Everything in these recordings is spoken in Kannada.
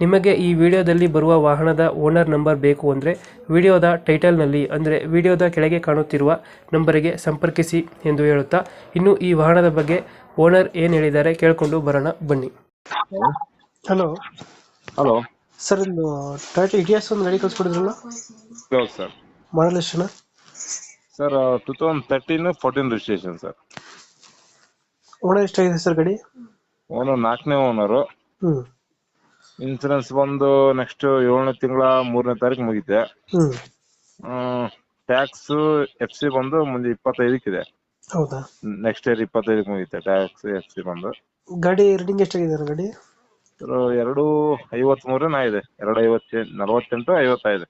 ನಿಮಗೆ ಈ ವಿಡಿಯೋದಲ್ಲಿ ಬರುವ ವಾಹನದ ಓನರ್ ನಂಬರ್ ಬೇಕು ಅಂದರೆ ವಿಡಿಯೋದ ಟೈಟಲ್ನಲ್ಲಿ ಅಂದರೆ ವಿಡಿಯೋದ ಕೆಳಗೆ ಕಾಣುತ್ತಿರುವ ನಂಬರಿಗೆ ಸಂಪರ್ಕಿಸಿ ಎಂದು ಹೇಳುತ್ತಾ ಇನ್ನು ಈ ವಾಹನದ ಬಗ್ಗೆ ಓನರ್ ಏನು ಹೇಳಿದ್ದಾರೆ ಕೇಳಿಕೊಂಡು ಬರೋಣ ಬನ್ನಿ. ಹಲೋ. ಹಲೋ. ಸರ್ ಒಂದು ಟಾಟಾ ಇಟಿಎಸ್ ಒಂದು ಗಾಡಿ ಕಳ್ಸ್ಕೊಡಿದ್ರಲ್ಲ? ಹೌದು ಸರ್. ಮಾಡಲ್ ಎಷ್ಟು sir two thousand thirteen fourteen registration sir. Owner ಎಷ್ಟಾಗಿದೆ ಸರ್ ಗಾಡಿ? ಓನರ್ ನಾಲ್ಕನೇ ಓನರು ಹ್ಞೂ ಇನ್ಸೂರೆನ್ಸ್ ಬಂದು ನೆಕ್ಸ್ಟ್ ಏಳನೇ ತಿಂಗಳ ಮೂರನೇ ತಾರೀಕು ಮುಗಿತೆ. ಹ್ಮ್. ಟ್ಯಾಕ್ಸ್ ಎಫ್ ಸಿ ಬಂದು ಮುಂದೆ ಇಪ್ಪತ್ತೈದಕ್ಕಿದೆ ಹೌದಾ? ನೆಕ್ಸ್ಟ್ ಇಯರ್ ಇಪ್ಪತ್ತೈದಕ್ಕೆ ಮುಗಿತೆ ಟ್ಯಾಕ್ಸ್ ಎಫ್ ಸಿ ಬಂದು. ಗಾಡಿ ರೀಡಿಂಗ್ ಎಷ್ಟಾಗಿದೆ ಸರ್ ಗಾಡಿ? ಸರ್ ಎರಡು ನಾ ಇದೆ. ಎರಡು ಐವತ್ತೆಂಟು ನಲವತ್ತೆಂಟು ಐವತ್ತೈದು.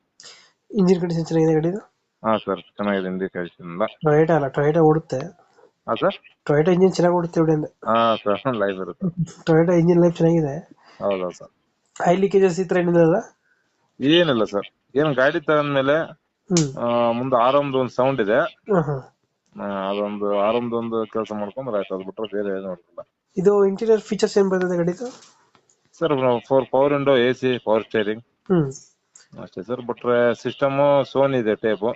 ಇಂಜಿನ್ ಕಂಡೀಷನ್ ಚೆನ್ನಾಗಿದೆ ಗಾಡಿದು? ಹಾ ಸರ್ ಚೆನ್ನಾಗಿದೆ ಇಂಡಿಕೇಶನ್ ಎಲ್ಲ. ಟೊಯೋಟಾ ಅಲ್ಲ ಟೊಯೋಟಾ ಓಡುತ್ತೆ. ಹಾ ಸರ್ ಟೊಯೋಟಾ ಇಂಜಿನ್ ಚೆನ್ನಾಗಿ ಓಡುತ್ತೆ ಬಿಡಿ ಹಾಂ ಸರ್ ಲೈವ್ ಇರುತ್ತೆ. ಟೊಯೋಟಾ ಇಂಜಿನ್ ಲೈಫ್ ಚೆನ್ನಾಗಿದೆ. ಹೌದಾ ಸರ್ ಹೈ ಲೀಕೇಜಸ್ ಈ ಏನಿಲ್ಲ ಏನಿಲ್ಲ ಸರ್ ಏನು ಗಾಡಿ ತಗೊಂಡ್ಮೇಲೆ ಮುಂದೆ ಆರಾಮ್ದು ಒಂದು ಸೌಂಡ್ ಇದೆ. ಅದೊಂದು ಆರಾಮ್ದು ಒಂದು ಕೆಲಸ ಮಾಡ್ಕೊಂಡ್ರೆ ಆಯ್ತು. ಅದು ಬಿಟ್ರೆ ಬೇರೆ ಏನು ನೋಡಿಲ್ಲ ಇದು ಇಂಟೀರಿಯರ್ ಫೀಚರ್ಸ್ ಏನ್ ಬರ್ತದೆ ಗಾಡಿದು? Sir four power window A C power steering ಅಷ್ಟೇ ಸರ್ ಬಿಟ್ರೆ ಸಿಸ್ಟಮ್ ಸೋನ್ ಇದೆ ಟೇಪು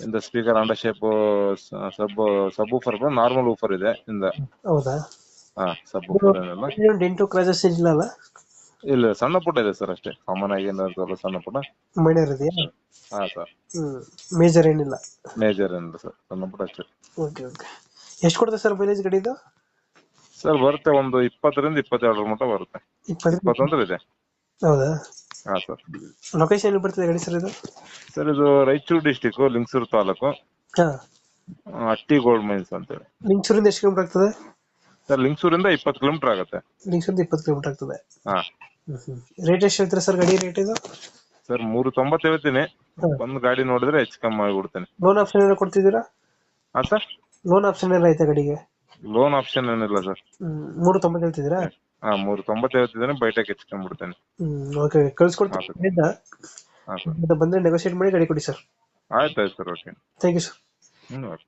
ಇಂದ speaker under shape sub subwoofer normal woofer ಇದೆ ಇಂದ. ಹೌದಾ? ಹಾ ಸಬ್ ಊಫರ್ ಏನಿಲ್ಲ ಡೆಂಟು ಕ್ರಾಜಸ್ ಇಲ್ಲ ಇಲ್ಲ ಸಣ್ಣ ಪುಟ್ಟ ಇದೆ ಸರ್ ಅಷ್ಟೇ. ಕಾಮನ್ ಆಗಿ ಏನಾದ್ರು ಸಣ್ಣ ಪುಟ್ಟ. ಮೈನರ್ ಇದೆಯಾ? ಹಾ ಸರ್. ಹ್ಮ್ ಮೇಜರ್ ಏನಿಲ್ಲ. ಮೇಜರ್ ಏನಿಲ್ಲ ಸರ್ ಸಣ್ಣ ಪುಟ್ಟ ಅಷ್ಟೇ. ಓಕೆ ಓಕೆ ಎಷ್ಟು ಕೊಡುತ್ತೆ ಸರ್ ಮೈಲೇಜ್ ಗಾಡಿದು? ಸರ್ ಬರುತ್ತೆ ಒಂದು ಇಪ್ಪತ್ತರಿಂದ ಇಪ್ಪತ್ತೆರಡರ ಮಟ್ಟ ಬರುತ್ತೆ. ಇಪ್ಪತ್ತು ಇಪ್ಪತ್ತೊಂದ್ರೆ ಇದೆ. ಹೌದಾ? ಹಾ ಸರ್. ಲೊಕೇಶನ್ ಎಲ್ಲಿ ಬರ್ತದೆ ಗಾಡಿ ಸರ್ ಇದು? ಸರ್ ಇದು ರಾಯಚೂರು ಡಿಸ್ಟಿಕ್ ಲಿಂಗಸೂರು ತಾಲೂಕು. ಹಾ. ಅಟ್ಟಿ ಗೋಲ್ಡ್ ಮೈನ್ಸ್ ಅಂತೇಳಿ. ಲಿಂಕ್ಸೂರಿಂದ ಎಷ್ಟು ಕಿಲೋಮೀಟರ್ ಆಗ್ತದೆ? ಸರ್ ಲಿಂಗಸೂರಿಂದ ಇಪ್ಪತ್ತು ಕಿಲೋಮೀಟರ್ ಆಗುತ್ತೆ. ಲಿಂಕ್ಸೂರಿಂದ ಇಪ್ಪತ್ತು ಕಿಲೋಮೀಟರ್ ಆಗ್ತದೆ. ಹಾ. ರೇಟ್ ಎಷ್ಟು ಹೇಳ್ತೀರಾ ಸರ್ ಗಾಡಿ ರೇಟ್ ಇದು? ಸರ್ ಮೂರು ತೊಂಬತ್ತು ಹೇಳ್ತೀನಿ ಒಂದು ಗಾಡಿ ನೋಡಿದ್ರೆ ಹೆಚ್ಚು ಕಮ್ಮಿ ಮಾಡಿಬಿಡ್ತೇನೆ ಲೋನ್ ಆಪ್ಷನ್ ಏನೋ ಕೊಡ್ತಿದ್ದೀರಾ? ಹಾ ಸರ್. ಲೋನ್ ಆಪ್ಷನ್ ಎಲ್ಲ ಐತೆ ಗಾಡಿಗೆ? ಲೋನ್ ಆಪ್ಷನ್ ಏನಿಲ್ಲ ಸರ್. ಹ್ಮ್ ಮೂರು ತೊಂಬತ್ತು ಹೇಳ್ತಿದ್ದೀರಾ? ಹಾ ಮೂರು ತೊಂಬತ್ತು ಹೇಳ್ತಿದ್ದೇನೆ ಬೈಟಕ್ಕೆ ಹೆಚ್ಚಿಕೊಂಡ್ಬಿಡ್ತೇನೆ ಹ್ಮ್ ಓಕೆ ಕಳ್ಸ್ಕೊಡ್ತೀನಿ. ಹಾ ಸರ್. ಬಂದ್ರೆ ನೆಗೋಷಿಯೇಟ್ ಮಾಡಿ ಗಾಡಿ ಕೊಡಿ ಸರ್. ಆಯ್ತು ಆಯ್ತು sir. Okay thank you sir ಹ್ಞೂ ಓಕೆ.